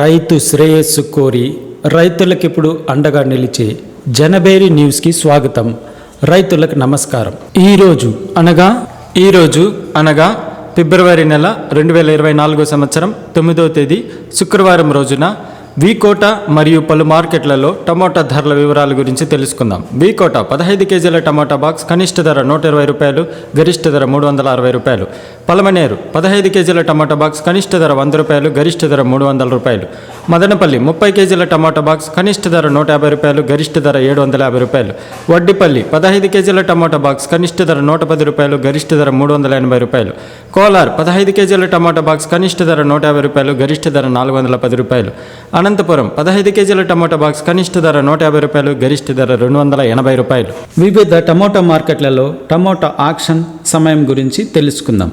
రైతు శ్రేయస్సు కోరి రైతులకు ఇప్పుడు అండగా నిలిచే జనబేరి న్యూస్కి స్వాగతం. రైతులకు నమస్కారం. ఈరోజు అనగా ఈరోజు అనగా ఫిబ్రవరి నెల రెండు వేల ఇరవై నాలుగో సంవత్సరం తొమ్మిదవ తేదీ శుక్రవారం రోజున వీకోట మరియు పలు మార్కెట్లలో టమాటా ధరల వివరాల గురించి తెలుసుకుందాం. వీకోట పదహైదు కేజీల టమోటా బాక్స్ కనిష్ట ధర నూట ఇరవై రూపాయలు గరిష్ట ధర మూడు వందల అరవై రూపాయలు. పలమనేరు పదహైదు కేజీల టమాటా బాక్స్ కనిష్ట ధర వంద రూపాయలు గరిష్ట ధర మూడు వందల రూపాయలు. మదనపల్లి ముప్పై కేజీల టమాటా బాక్స్ కనిష్ట ధర నూట యాభై రూపాయలు గరిష్ట ధర ఏడు వందల యాభై రూపాయలు. వడ్డిపల్లి పదహైదు కేజీల టమాటా బాక్స్ కనిష్ట ధర నూట పది రూపాయలు గరిష్ట ధర మూడు వందల ఎనభై రూపాయలు. కోలార్ పదహైదు కేజీల టమాటా బాక్స్ కనిష్ట ధర నూట యాభై రూపాయలు గరిష్ట ధర నాలుగు వందల పది రూపాయలు. అనంతపురం పదహైదు కేజీల టమాటా బాక్స్ కనిష్ట ధర నూట యాభై రూపాయలు గరిష్ట ధర రెండు వందల ఎనభై రూపాయలు. వివిధ టమోటా మార్కెట్లలో టమోటా ఆక్షన్ సమయం గురించి తెలుసుకుందాం.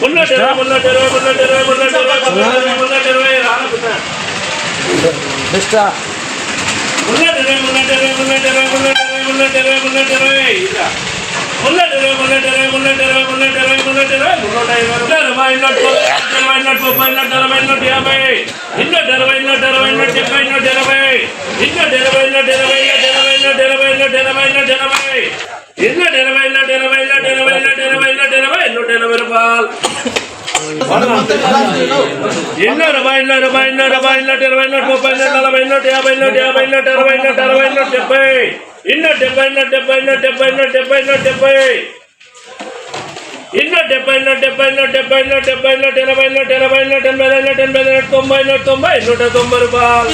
మున్నూట ఇరవై మున్నూట ఇరవై మున్నూట ఇరవై మున్నూట ఇరవై మున్నూట ఇరవై రానుకున్నా బెస్టా మున్నూట ఇరవై మున్నూట ఇరవై మున్నూట ఇరవై మున్నూట ఇరవై మున్నూట ఇరవై ఇదా మున్నూట ఇరవై మున్నూట ఇరవై మున్నూట ఇరవై మున్నూట ఇరవై మున్నూట ఇరవై మున్నూట ఇరవై ఇరవై నూట ఇరవై నూట ముప్పై నూట ఇరవై నూట యాభై ఇన్నూట ఇరవై నూట ఇరవై నూట డెబ్బై నూట ఇరవై ఇన్నూట ఇరవై నూట ఇరవై నూట ఇరవై నూట ఎన్నో రూపాయి ఎన్నో రూపాయి ఎన్నో రూపాయి నూట ఇరవై నూట ముప్పై నూట నలభై నూట యాభై నూట యాభై నూట అరవై నూట అరవై నూట డెబ్బై ఇన్నో డెబ్బై నూట డెబ్బై నూట డెబ్బై నూట డెబ్బై నూట డెబ్బై ఇన్నో డెబ్బై నూట డెబ్బై నూట డెబ్బై నూట డెబ్బై నూట ఎనభై నూట ఎనభై నూట ఎనభై నూట ఎనభై నూట తొంభై నూట తొంభై నూట తొంభై రూపాయలు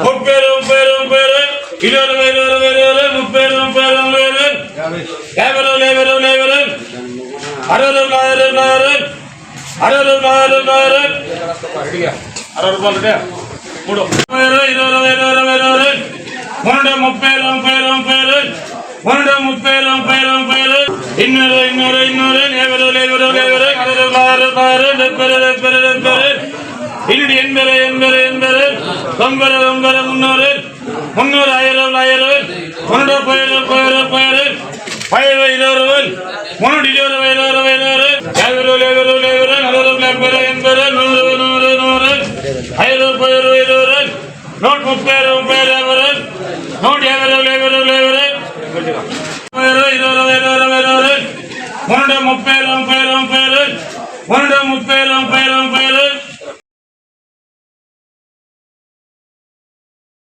ముప్పై ముప్పై ముప్పై ముప్పై ఇరవై ఇరవై ఇరవై ముప్పై ముప్పై ముప్పై లేవరు లేవరు లేవరు అరవరు నాయరు నాయరు అరవరు నాయరు నాయరు అరవై రూపాయలు మూడు ఇరవై ఇరవై ఇరవై ఇరవై రెండు ముప్పై ముప్పై ముప్పై రెండు ముప్పై ముప్పై ముప్పై ఇన్నూరు ఇన్నూరు ఇన్నూరు ఎవరు ఎవరు ఎవరు అరవై ఆరు ఆరు డెబ్బై డెబ్బై డెబ్బై இன்னும் எண்பது எண்பது எண்பது ஒன்பது ஒன்பது முன்னூறு முன்னூறு ஆயிரம் ஆயிரம் ஒன்று பயிறு பயிறு பயிறு వయలు ఇరవై రోజులు మూడు ఇరవై ఇరవై ఇరవై ఇరవై యాభై రోజులు యాభై రోజులు యాభై రోజులు నలభై రోజులు యాభై రోజులు ఎనభై రోజులు నూరు రోజులు నూరు రోజులు నూరు రోజులు ఐదు ముప్పై ఇరవై ఇరవై రోజులు నూట ముప్పై ఇరవై ముప్పై ఐదు యాభై రోజులు నూట యాభై రోజులు యాభై రోజులు యాభై రోజులు ముప్పై ఇరవై ఇరవై ఇరవై ఇరవై ఇరవై ఇరవై రోజులు మూడు ముప్పై ఇరవై ముప్పై ఇరవై ముప్పై రోజులు మూడు ముప్పై ఇరవై ముప్పై ఇరవై ముప్పై రోజులు